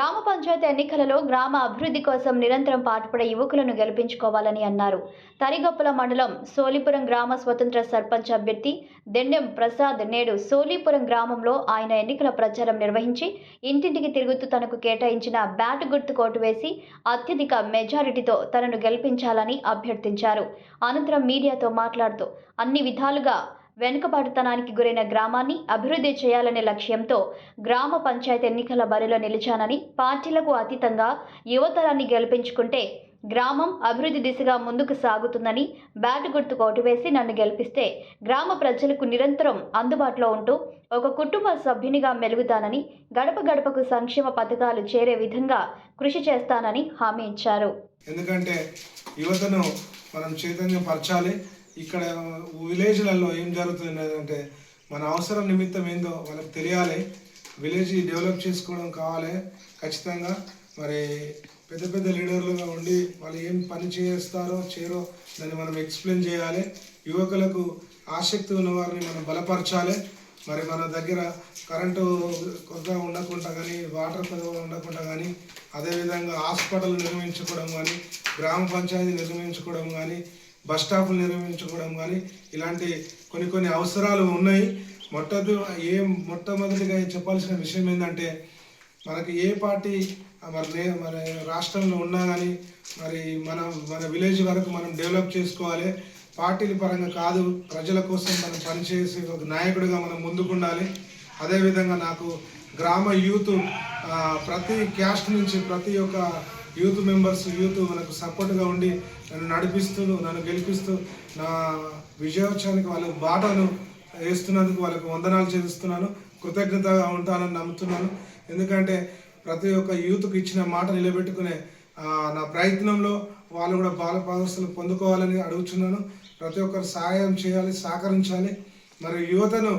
గ్రామ పంచాయతీ ఎన్నికలలో గ్రామ అభివృద్ధి కోసం నిరంతరం పాటుపడే యువకులను గెలిపించుకోవాలని అన్నారు. తరిగొప్పల మండలం సోలిపురం గ్రామ స్వతంత్ర సర్పంచ్ అభ్యర్థి దెండెం ప్రసాద్ నేడు సోలీపురం గ్రామంలో ఆయన ఎన్నికల ప్రచారం నిర్వహించి ఇంటింటికి తిరుగుతూ తనకు కేటాయించిన బ్యాట్ గుర్తు కోటు వేసి అత్యధిక మెజారిటీతో తనను గెలిపించాలని అభ్యర్థించారు. అనంతరం మీడియాతో మాట్లాడుతూ అన్ని విధాలుగా వెనుకబాటుతనానికి గురైన గ్రామాన్ని అభివృద్ధి చేయాలనే లక్ష్యంతో గ్రామ పంచాయతీ ఎన్నికల బరిలో నిలిచానని పార్టీలకు అతీతంగా యువతరాన్ని గెలిపించుకుంటే గ్రామం అభివృద్ధి దిశగా ముందుకు సాగుతుందని బ్యాట్ గుర్తుకు కోటు వేసి నన్ను గెలిపిస్తే గ్రామ ప్రజలకు నిరంతరం అందుబాటులో ఉంటూ ఒక కుటుంబ సభ్యునిగా మెలుగుతానని గడప గడపకు సంక్షేమ పథకాలు చేరే విధంగా కృషి చేస్తానని హామీ ఇచ్చారు. ఎందుకంటే యువతను మనం చైతన్యపరచాలి. ఇక్కడ విలేజ్లలో ఏం జరుగుతుంది అంటే మన అవసరం నిమిత్తం ఏందో వాళ్ళకి తెలియాలి. విలేజ్ డెవలప్ చేసుకోవడం కావాలి. ఖచ్చితంగా మరి పెద్ద పెద్ద లీడర్లుగా ఉండి వాళ్ళు ఏం పని చేస్తారో చేయరో దాన్ని మనం ఎక్స్ప్లెయిన్ చేయాలి. యువకులకు ఆసక్తి ఉన్న వారిని మనం బలపరచాలి. మరి మన దగ్గర కరెంటు కొద్దిగా ఉండకుండా కానీ వాటర్ కొద్దిగా ఉండకుండా కానీ అదేవిధంగా హాస్పిటల్ నిర్మించుకోవడం కానీ గ్రామ పంచాయతీ నిర్మించుకోవడం కానీ బస్ స్టాపులు నిర్మించుకోవడం కానీ ఇలాంటి కొన్ని కొన్ని అవసరాలు ఉన్నాయి. మొట్టమొదటి ఏం మొట్టమొదటిగా చెప్పాల్సిన విషయం ఏంటంటే మనకి ఏ పార్టీ మరి మన రాష్ట్రంలో ఉన్నా కానీ మరి మన మన విలేజ్ వరకు మనం డెవలప్ చేసుకోవాలి. పార్టీల పరంగా కాదు ప్రజల కోసం మనం పనిచేసే ఒక నాయకుడిగా మనం ముందుకుండాలి. అదేవిధంగా నాకు గ్రామ యూత్ ప్రతి క్యాస్ట్ నుంచి ప్రతి ఒక్క యూత్ మెంబర్స్ యూత్ మనకు సపోర్ట్గా ఉండి నన్ను నడిపిస్తూ నన్ను గెలిపిస్తూ నా విజయోత్సవానికి వాళ్ళ బాటను వేస్తున్నందుకు వాళ్ళకు వందనాలు చేస్తున్నాను కృతజ్ఞతగా ఉంటానని నమ్ముతున్నాను. ఎందుకంటే ప్రతి ఒక్క యూత్కి ఇచ్చిన మాట నిలబెట్టుకునే నా ప్రయత్నంలో వాళ్ళు కూడా బాల పాదస్తులు పొందుకోవాలని అడుగుతున్నాను ప్రతి ఒక్కరు సహాయం చేయాలి సహకరించాలి. మరి యువతను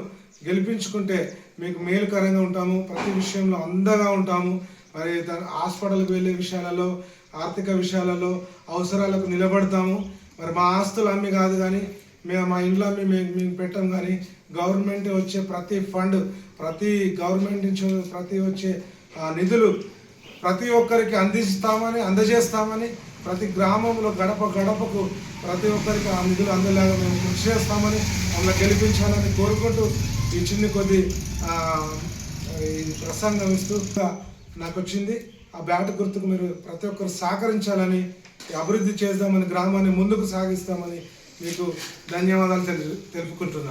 గెలిపించుకుంటే మీకు మేలుకరంగా ఉంటాము. ప్రతి విషయంలో అందంగా ఉంటాము. మరి హాస్పిటల్కి వెళ్ళే విషయాలలో ఆర్థిక విషయాలలో అవసరాలకు నిలబడతాము. మరి మా ఆస్తులు అమ్మి కాదు కానీ మేము మా ఇంట్లో అమ్మి మేము మేము పెట్టాం కానీ గవర్నమెంట్ వచ్చే ప్రతి ఫండ్ ప్రతి గవర్నమెంట్ నుంచి ప్రతి వచ్చే నిధులు ప్రతి ఒక్కరికి అందిస్తామని అందజేస్తామని ప్రతి గ్రామంలో గడప గడపకు ప్రతి ఒక్కరికి ఆ నిధులు అందేలాగా మేము కృషి చేస్తామని మమ్మల్ని గెలిపించాలని కోరుకుంటూ ఈ చిన్ని కొద్ది ప్రసంగం ఇస్తూ నాకు వచ్చింది ఆ బ్యాట్ గుర్తుకు మీరు ప్రతి ఒక్కరు సహకరించాలని అభివృద్ధి చేద్దామని గ్రామాన్ని ముందుకు సాగిస్తామని మీకు ధన్యవాదాలు తెలు తెలుపుకుంటున్నాను.